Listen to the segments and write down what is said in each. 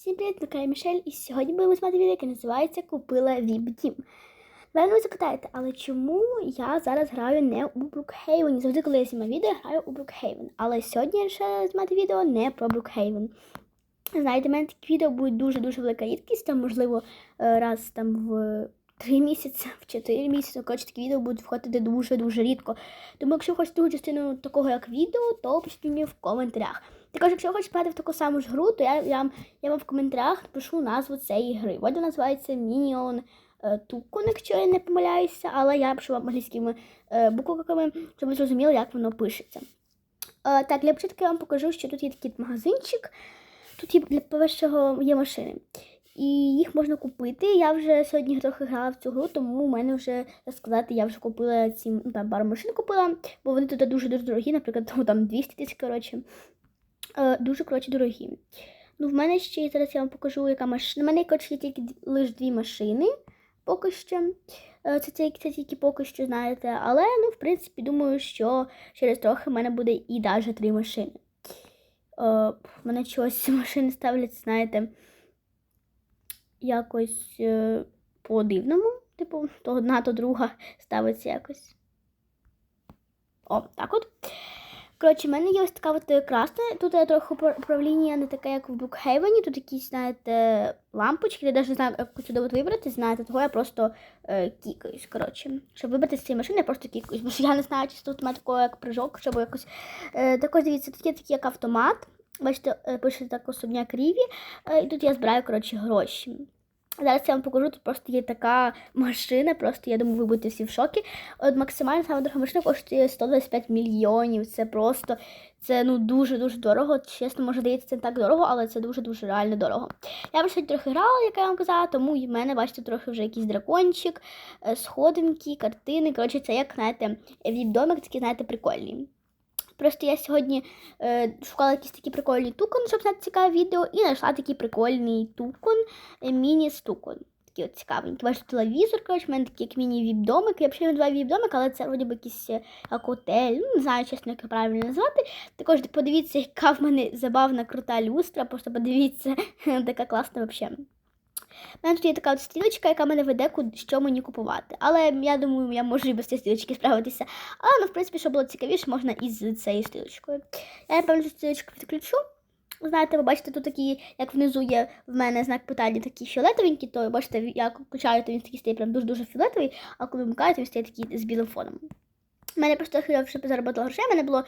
Всім привіт, Микая Мішель, і сьогодні будемо знімати відео, яке називається Купила Віп Дім. Напевно, ви запитаєте, але чому я зараз граю не у Брукхейвені? Завжди, коли я знімаю відео, я граю у Брукхейвен. Але сьогодні я вирішила знімати відео не про Брукхейвен. Знаєте, в мене такі відео будуть дуже-дуже велика рідкість, там, можливо, е, раз там в три місяці, в чотири місяці. Коротше, такі відео будуть входити дуже-дуже рідко. Тому, якщо хочете другу частину такого, як відео, то пишіть мені в коментарях. Також, якщо ви хочете грати в таку саму ж гру, то я, я, я вам в коментарях напишу назву цієї гри. Вона називається Minion Tukun, якщо я не помиляюся, але я пишу вам англійськими е, буквами, щоб ви зрозуміли, як воно пишеться. Е, так, для початку я вам покажу, що тут є такий магазинчик. Тут є для першого є машини. І їх можна купити. Я вже сьогодні трохи грала в цю гру, тому у мене вже так сказати, я вже купила ці ну, там пару машин купила, бо вони тут дуже дуже дорогі, наприклад, там 200 тисяч, коротше. Е, дуже коротше дорогі. Ну, в мене ще зараз я вам покажу, яка машина. У мене коротше, є тільки лише дві машини поки що. Е, Це, це, це тільки поки що, знаєте. Але, ну, в принципі, думаю, що через трохи в мене буде і навіть три машини. Е, в мене чогось машини ставлять, знаєте, якось по-дивному. Типу, то одна, то друга ставиться якось. О, так от. Коротше, в мене є ось така от красна. Тут є трохи управління не таке, як в Брукхейвені. Тут якісь, знаєте, лампочки. Я навіть не знаю, як сюди вибрати, знаєте, того я просто е, кікаюсь. Коротше. Щоб вибрати з цієї машини, я просто кікаюсь. Бо я не знаю, чи тут має такого як прыжок, щоб якось. Е, також дивіться, тут є такий як автомат. Бачите, е, пише так особняк Ріві. Е, і тут я збираю, коротше, гроші. Зараз я вам покажу, тут просто є така машина, просто я думаю, ви будете всі в шокі. От максимальна саме дорога машина коштує 125 мільйонів. Це просто це ну дуже-дуже дорого. Чесно, може здається, це не так дорого, але це дуже-дуже реально дорого. Я вже трохи грала, як я вам казала, тому в мене, бачите, трохи вже якийсь дракончик, сходинки, картини. Коротше, це як, знаєте, віп-домик, такий, знаєте, прикольний. Просто я сьогодні е, шукала якісь такі прикольні тукон, щоб зняти цікаве відео, і знайшла такий прикольний тукон, е, міні-стукон. Такий от цікавенький. Бачите, телевізор, коротше, в мене такий як міні-віп-домик. Я взагалі два віп-домик, але це вроді би якийсь е, як готель. Ну, не знаю, чесно, як правильно назвати. Також подивіться, яка в мене забавна крута люстра. Просто подивіться, така класна взагалі. У мене тут є така от стрілочка, яка мене веде, що мені купувати. Але я думаю, я можу і без цієї стрілочки справитися. Але, ну, в принципі, щоб було цікавіше, можна і з цією стрілочкою. Я, напевно, цю стрілочку відключу. Знаєте, ви бачите, тут такі, як внизу є в мене знак питання, такі фіолетовенькі, то бачите, як включаю, то він такий стає прям дуже-дуже фіолетовий, а коли вмикаю, то він стає такий з білим фоном. У мене просто я вже заробила грошей, у мене було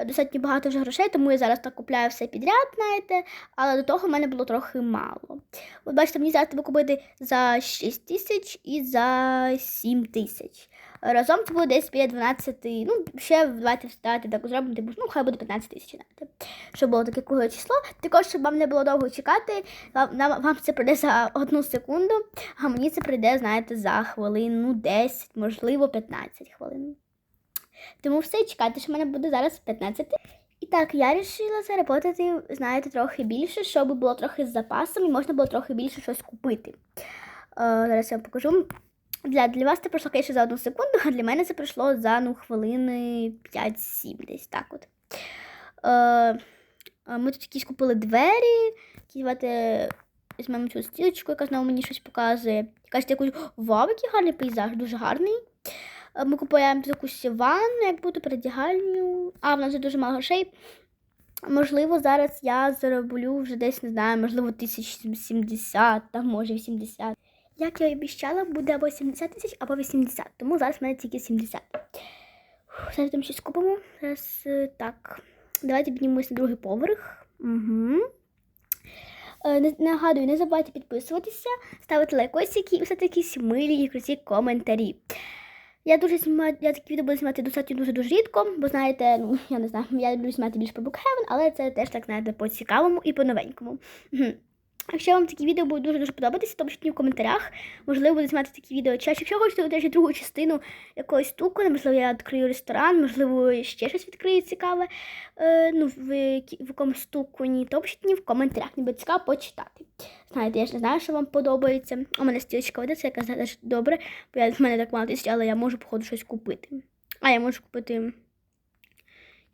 достатньо багато вже грошей, тому я зараз так купляю все підряд, знаєте, але до того в мене було трохи мало. От бачите, мені зараз треба купити за 6 тисяч і за 7 тисяч. Разом це буде десь біля 12, ну, ще давайте встати, так зробимо, типу, ну, хай буде 15 тисяч, знаєте, щоб було таке кругле число. Також, щоб вам не було довго чекати, вам, вам це прийде за одну секунду, а мені це прийде, знаєте, за хвилину 10, можливо, 15 хвилин. Тому все, чекайте, що в мене буде зараз 15. І так, я вирішила заработати, знаєте, трохи більше, щоб було трохи з запасом і можна було трохи більше щось купити. Е, зараз я вам покажу. Для для вас це пройшло конечно, за одну секунду, а для мене це пройшло за ну, хвилини 5-7 десь так от. Е, ми тут якісь купили двері, які давайте візьмемо цю стілочку, яка знову мені щось показує. Якась якусь вау, який гарний пейзаж, дуже гарний. Ми купуємо якусь ванну, як буду передягальню. А в нас дуже мало грошей. Можливо, зараз я зароблю вже десь, не знаю, можливо, 1070, там може 80. Як я обіцяла, буде або 70 тисяч, або 80. Тому зараз в мене тільки 70. Зараз там щось купимо. Зараз е, так. Давайте піднімемось на другий поверх. Угу. Нагадую, не забувайте підписуватися, ставити лайкосики і все такі милі і круті коментарі. Я дуже знімаю, я такі відео буду знімати достатньо дуже дуже рідко, бо знаєте, ну я не знаю, я люблю знімати більше про Букхевен, але це теж так знаєте по цікавому і по новенькому. Якщо вам такі відео будуть дуже-дуже подобатися, то пишіть в коментарях. Можливо, буду знімати такі відео чаще. Якщо хочете теж другу частину якоїсь штуки, можливо, я відкрию ресторан, можливо, ще щось відкрию цікаве е, ну, в, в якомусь стукуні, то пишіть мені в коментарях, буде цікаво почитати. Знаєте, я ж не знаю, що вам подобається. У мене стілечка ведеться, яка теж добре, бо я, в мене так мало тисяч, але я можу, походу, щось купити. А я можу купити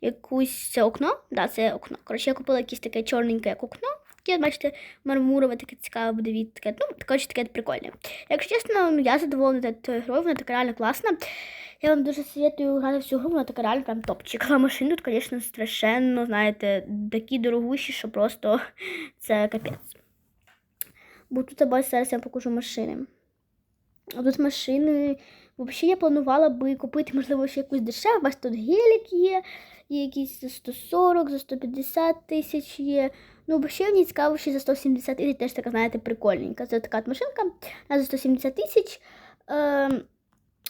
якусь це окно. Да, це окно. Коротше, я купила якесь таке чорненьке як окно. Таке, бачите, мармурове, таке цікаве буде від таке, ну, коротше, таке прикольне. Якщо чесно, ну, я задоволена тою грою, вона така реально класна. Я вам дуже советую грати в цю гру, вона така реально прям топчик. А машин тут, звісно, страшенно, знаєте, такі дорогущі, що просто це капець. Бо тут, бачите, зараз я вам покажу машини. А тут машини. Взагалі я планувала би купити, можливо, ще якусь дешеву, бачите, тут гелік є, є якісь за 140, за 150 тисяч є. Ну, взагалі мені цікаво, що за 170 тисяч теж така, знаєте, прикольненька. Це така машинка за 170 тисяч. Е,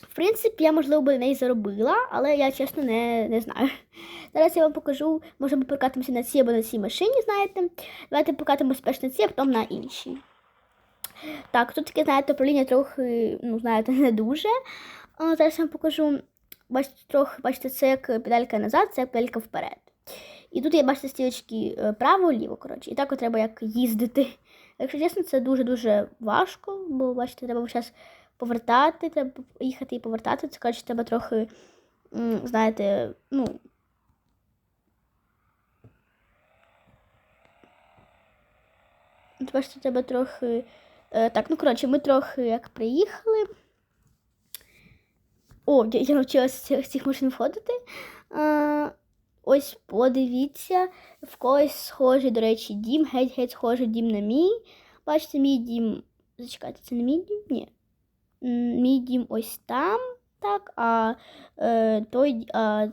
в принципі, я, можливо, би неї заробила, але я чесно не, не знаю. Зараз я вам покажу, може ми прокатимося на цій або на цій машині, знаєте. Давайте покатимося перш на цій, а потім на іншій. Так, тут таке, знаєте, управління трохи, ну, знаєте, не дуже. А, зараз я вам покажу. Бачите, трохи, бачите, це як педалька назад, це як педалька вперед. І тут є, бачите, стрілочки е, право-ліво, коротше. І так от треба як їздити. Якщо чесно, це дуже-дуже важко, бо, бачите, треба зараз повертати, треба їхати і повертати. Це коротше, треба трохи, знаєте, ну. Бачите, треба трохи. Е, так, ну коротше, ми трохи як приїхали. О, я, я навчилася з цих машин входити. Ось подивіться, в когось схожий, до речі, дім, геть-геть схожий дім на мій. Бачите, мій дім. Зачекайте, це не мій дім? Ні. Мій дім ось там, так, а е, той, а,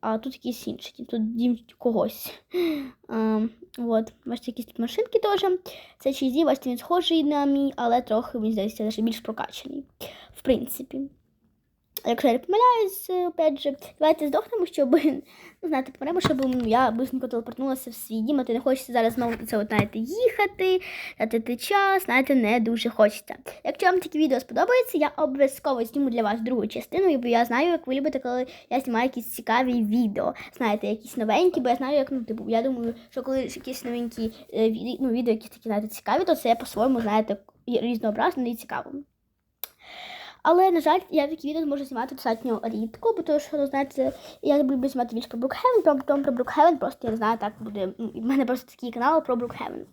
а тут якийсь інший дім, тут дім когось. А, от, Бачите, якісь тут машинки теж. Це чийсь дім, бачите, він схожий на мій, але трохи, мені здається, більш прокачаний. В принципі. Якщо я не помиляюсь, опять же, давайте здохнемо, щоб ну, знаєте, помремо, щоб я быстренько телепортнулася в свій дім, а ти не хочеться зараз знову це от, знаєте, їхати, дати час, знаєте, не дуже хочеться. Якщо вам таке відео сподобається, я обов'язково зніму для вас другу частину, бо я знаю, як ви любите, коли я знімаю якісь цікаві відео. Знаєте, якісь новенькі, бо я знаю, як ну, типу, я думаю, що коли якісь новенькі е, ну, відео, якісь такі знаєте, цікаві, то це по-своєму, знаєте, різнообразно і цікаво. Але, на жаль, я такі відео можу знімати достатньо рідко, бо тому що, ну, знаєте, я люблю знімати більше про Брукхевен, потім про Брукхевен, просто я не знаю, так буде. У мене просто такий канал про Брукхевен.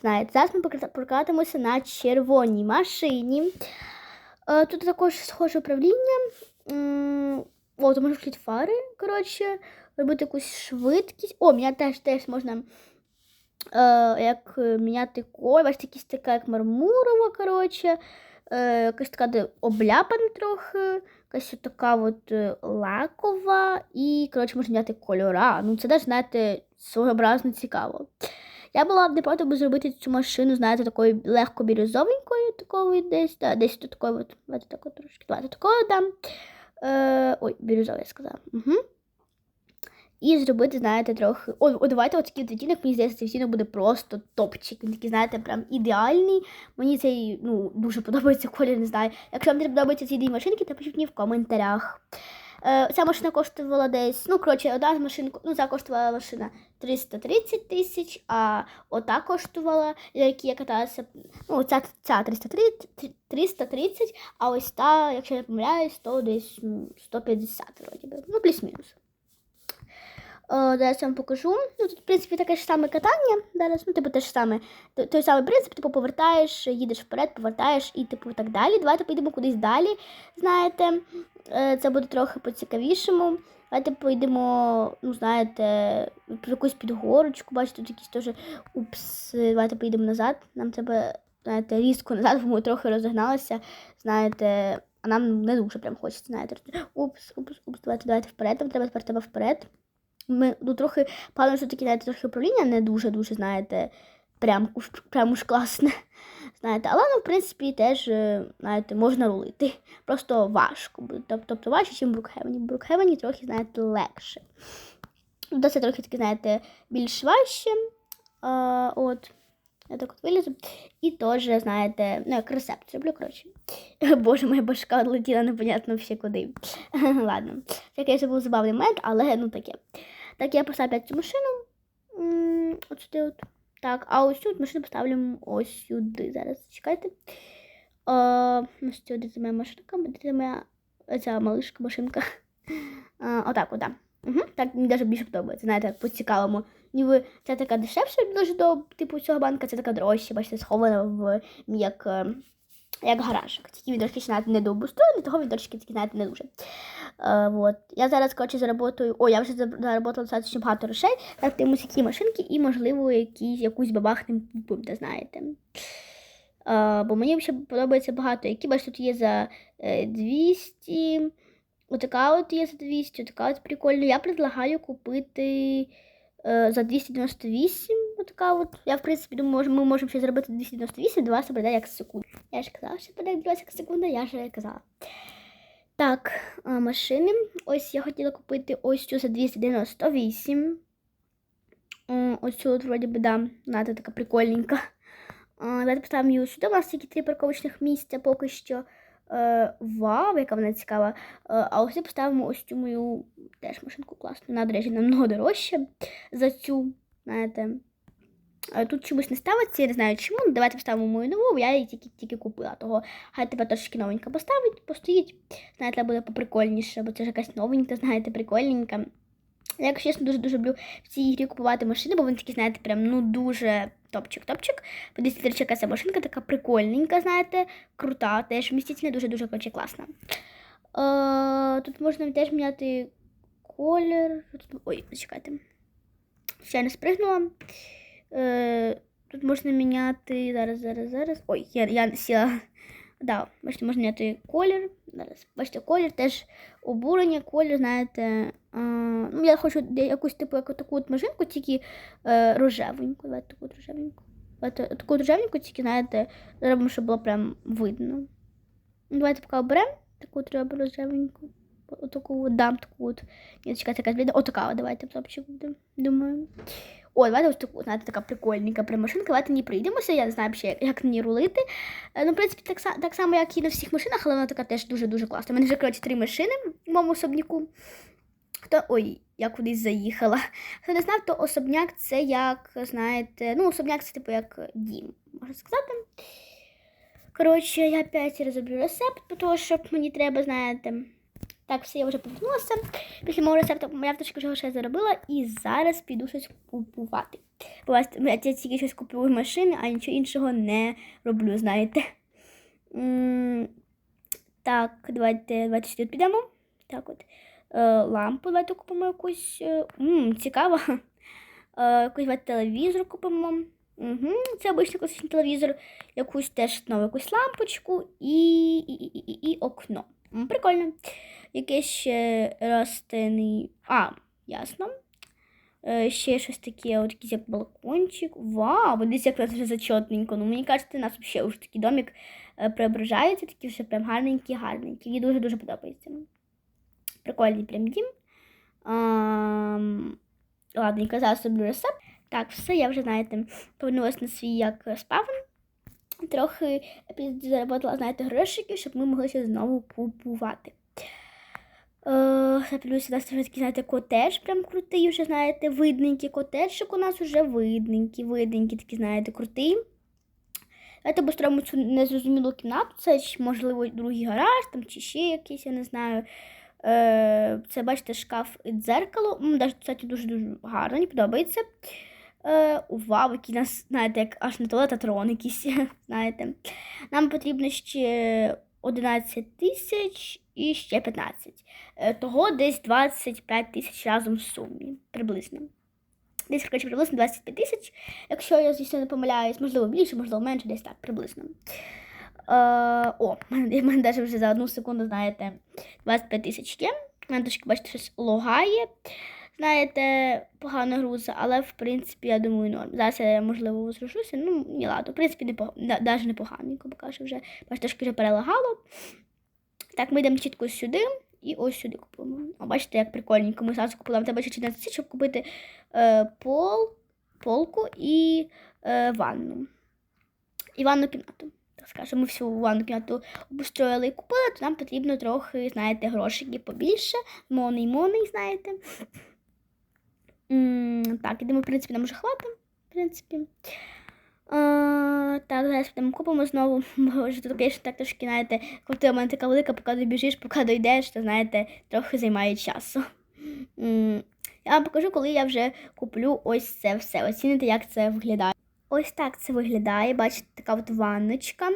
Знаєте, зараз ми прокатимося на червоній машині. Е, тут також схоже управління. О, то можна включити фари, коротше, робити якусь швидкість. О, мене теж теж можна. Е, як міняти коль, бачите, якісь така, як мармурова, коротше якась така обляпана трохи, якась така от е, лакова і, коротше, можна зняти кольора. Ну, це теж, знаєте, своєобразно цікаво. Я була б не проти би зробити цю машину, знаєте, такою легко бірюзовенькою, такою десь, да, десь тут такою от, давайте такою трошки, давайте такою дам. Е, ой, бірюзовий я сказала. Угу. І зробити, знаєте, трохи. О, о давайте от такий відтінок, мені здається, цей відтінок буде просто топчик. Він такий, знаєте, прям ідеальний. Мені цей ну, дуже подобається колір, не знаю. Якщо вам не подобаються ці дві машинки, то пишіть мені в коментарях. Е, Ця машина коштувала десь, ну, коротше, одна з машин, ну, ця коштувала машина 330 тисяч, а ота коштувала, які я каталася, ну, ця, ця 330, 330, а ось та, якщо я не помиляюсь, то десь 150, вроді би. Ну, плюс-мінус. Зараз я вам покажу. Ну, Тут, в принципі, таке ж саме катання. Зараз, ну, типу, те ж саме, той самий принцип, типу, повертаєш, їдеш вперед, повертаєш і типу так далі. Давайте поїдемо кудись далі. Знаєте, е, це буде трохи по-цікавішому. Давайте поїдемо, ну, знаєте, в якусь підгорочку. Бачите, тут якісь теж упс. Давайте поїдемо назад. Нам треба, знаєте, різко назад, бо ми трохи розігналися. Знаєте, а нам не дуже прям хочеться, знаєте. Упс, упс, упс, давайте, давайте вперед. Нам треба тепер тебе вперед. Ми ну, трохи певно, що таке знаєте, трохи управління не дуже-дуже, знаєте, прям уж прям уж класне. знаєте, Але ну, в принципі теж е, знаєте, можна рулити. Просто важко. Тобто важче, ніж в Брукхевені. Брукхевені трохи, знаєте, легше. Це трохи таке, знаєте, більш важче. А, от. Я так от вилізу. І теж, знаєте, ну, як рецепт зроблю, коротше. Боже, моя башка летіла непонятно ще куди. Ладно. Такий це був забавний момент, але ну таке. Так, я поставлю цю машину. Ось сюди от. Так, а ось цю машину поставлю ось сюди. Зараз чекайте. О, ось сюди це моя машинка, це моя ця малишка машинка. А, Отак, от, Угу. Так мені навіть більше подобається. Знаєте, по-цікавому ніби ця така дешевша дуже до типу цього банка, це така дорожча, бачите, схована в як, е, як гаражик. Тільки він трошки навіть не дообустроєний, того трошки таки, знаєте, не дуже. Е, вот. Я зараз, коротше, заработаю. О, я вже за- заработала достатньо багато грошей. Так, тимусь які машинки і, можливо, якісь, якусь бабахнем купимо, знаєте. Е, бо мені ще подобається багато. Які бачите, тут є за е, 200. Отака от є за 200, отака от прикольна. Я предлагаю купити е, за 298. Отака от. Я, в принципі, думаю, ми можемо ще зробити 298, до вас прийде як секунда. Я ж казала, що до вас як секунда, я ж казала. Так, машини. Ось я хотіла купити ось цю за 298. Ось цю от, вроді би, да, вона така прикольненька. Давайте поставимо її сюди. У нас тільки три парковочних місця поки що. Е, вау, яка вона цікава. Е, а ось поставимо ось цю мою теж машинку класну. До речі, намного дорожча за цю. Знаєте. Е, Тут чомусь не ставиться, я не знаю чому. Ну, Давайте поставимо мою нову, я її тільки, тільки купила. Того хай тебе трошки новенька поставить, постоїть. Знаєте, буде поприкольніше, бо це ж якась новенька, знаєте, прикольненька. Я, якщо чесно, дуже-дуже люблю в цій ігрі купувати машини, бо вони такі, знаєте, прям ну дуже топчик-топчик. Подивіться, до речі, яка ця машинка така прикольненька, знаєте, крута, теж вмістительна, дуже-дуже класна. Е, тут можна теж міняти колір. Ой, зачекайте. Не спригнула. Е, тут можна міняти. Зараз, зараз, зараз. Ой, я, я сіла. Да, бачите, можна міняти колір. Зараз. Бачите, колір теж обурення, колір, знаєте. Ну, я хочу якусь типу як таку от машинку, тільки е, рожевеньку. Давайте таку рожевеньку. Давайте таку рожевеньку, тільки, знаєте, зробимо, щоб було прям видно. Ну, Давайте поки оберемо таку треба рожевеньку. Отаку от дам таку от. Ні, чекайте, яка бліда. Отака, давайте топчик буде. Думаю. О, давайте ось таку, знаєте, така прикольненька прям машинка. Давайте не прийдемося. Я не знаю як, як на ній рулити. Е, Ну, в принципі, так, так само, як і на всіх машинах, але вона така теж дуже-дуже класна. У мене вже, коротше, три машини в моєму особняку. Хто. Ой, я кудись заїхала. Хто не знав, то особняк це як, знаєте, ну, особняк це типу як дім, можна сказати. Коротше, я опять розроблю рецепт, тому що мені треба, знаєте. Так, все, я вже повернулася. Після мого рецепту моя вточка вже грошей заробила і зараз піду щось купувати. Бо я тільки щось купую машини, а нічого іншого не роблю, знаєте. Так, давайте, давайте сюди підемо. Так от. Е, лампу давайте купимо якусь. е, М, цікаво. Е, якийсь телевізор купимо. Угу, це обичний класичний телевізор, якусь теж нову якусь лампочку і, і, і, і, і окно. Прикольно. Якесь ще ростений. А, ясно. Е, ще щось таке, от якийсь як балкончик. Вау, дивіться, як у нас вже зачетненько. Ну, мені кажеться, у нас взагалі вже такий домик е, преображається, такий вже прям гарненький, гарненький. Мені дуже-дуже подобається. Прикольний прям дім. Ам, Ладненько, зараз роблю рецепт. Так, все, я вже, знаєте, повернулася на свій як спавн. Трохи заработала, знаєте, грошиків, щоб ми могли ще знову купувати. Е, плюс у нас вже такий, знаєте, котедж прям крутий, вже, знаєте, видненький котеджик у нас вже видненький, видненький, такий, знаєте, крутий. Давайте построїмо цю незрозумілу кімнату. Це можливо, другий гараж там, чи ще якийсь, я не знаю. Е, це, бачите, шкаф і дзеркало. Кстати, дуже-дуже гарно, мені подобається. Е, вау, який нас, знаєте, як аж не туалет, а трон якийсь, знаєте. Нам потрібно ще 11 тисяч і ще 15. Е, того десь 25 тисяч разом в сумі, приблизно. Десь, коротше, приблизно 25 тисяч. Якщо я, звісно, не помиляюсь, можливо, більше, можливо, менше, десь так, приблизно. Е, о, мене навіть вже за одну секунду, знаєте, 25 тисяч є. У мене трошки, бачите, щось логає. Знаєте, погано груза, але в принципі, я думаю, норм. Зараз я, можливо, возрушуся. Ну, ні, ладно, в принципі, непогано, навіть непоганенько, поки що вже. Бачите, трошки вже перелагало. Так, ми йдемо чітко сюди і ось сюди купуємо. О, бачите, як прикольненько. Ми зараз купили. Треба ще 14 тисяч, щоб купити е, пол, полку і е, ванну. І ванну кімнату. Ми всю ванну обустроїли і купили, то нам потрібно трохи, знаєте, грошики побільше. Моний, моний, знаєте. Так, ідемо, в принципі, нам вже хватить, в принципі. А, так, зараз підемо купимо знову. Може, тут, звісно, так трошки, знаєте, ти у мене така велика, поки добіжиш, поки дойдеш, то, знаєте, трохи займає часу. Я вам покажу, коли я вже куплю ось це все. Оціните, як це виглядає. Ось так це виглядає. Бачите, така от ванночка,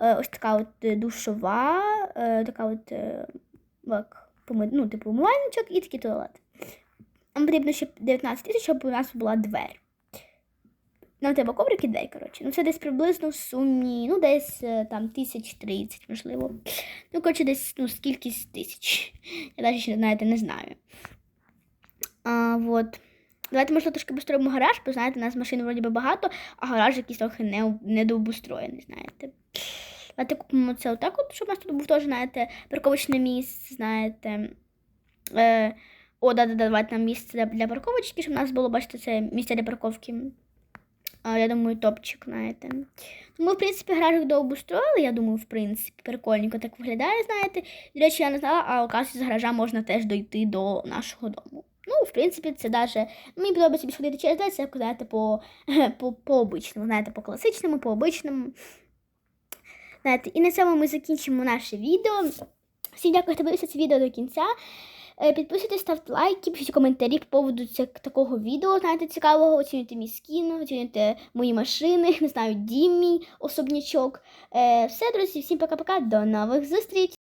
е, ось така от е, душова, е, така от як, ну, типу, умивальничок і такий туалет. Нам потрібно ще 19 тисяч, щоб у нас була двері. Нам треба коврик і двері, коротше. Ну, це десь приблизно в сумі, ну, десь там тисяч тридцять, можливо. Ну, коротше, десь ну, скільки тисяч. Я навіть знаєте, не знаю. А, вот. Давайте, можливо, трошки обустроїмо гараж, бо знаєте, у нас машин вроді би багато, а гараж якийсь трохи не, недообустроєний, знаєте. Давайте купимо це отак, от, щоб у нас тут був теж, знаєте, парковочне місце, знаєте. Е, о, да, да, да, давайте нам місце для, для парковочки, щоб у нас було, бачите, це місце для парковки. Я думаю, топчик, знаєте. Ну, Ми, в принципі, гаражик дообустроїли, я думаю, в принципі, прикольненько так виглядає, знаєте. До речі, я не знала, а оказується, з гаража можна теж дойти до нашого дому. Ну, в принципі, це даже. Мені подобається більше ходити через десь, як знаєте, по, по, по обичному, знаєте, по класичному, по обичному. Знаєте, і на цьому ми закінчимо наше відео. Всім дякую, хто дивився це відео до кінця. Е, Підписуйтесь, ставте лайки, пишіть коментарі по поводу такого відео, знаєте, цікавого, оцінюйте мій скін, оцінюйте мої машини, не знаю, дім мій особнячок. Е, Все, друзі, всім пока-пока, до нових зустріч!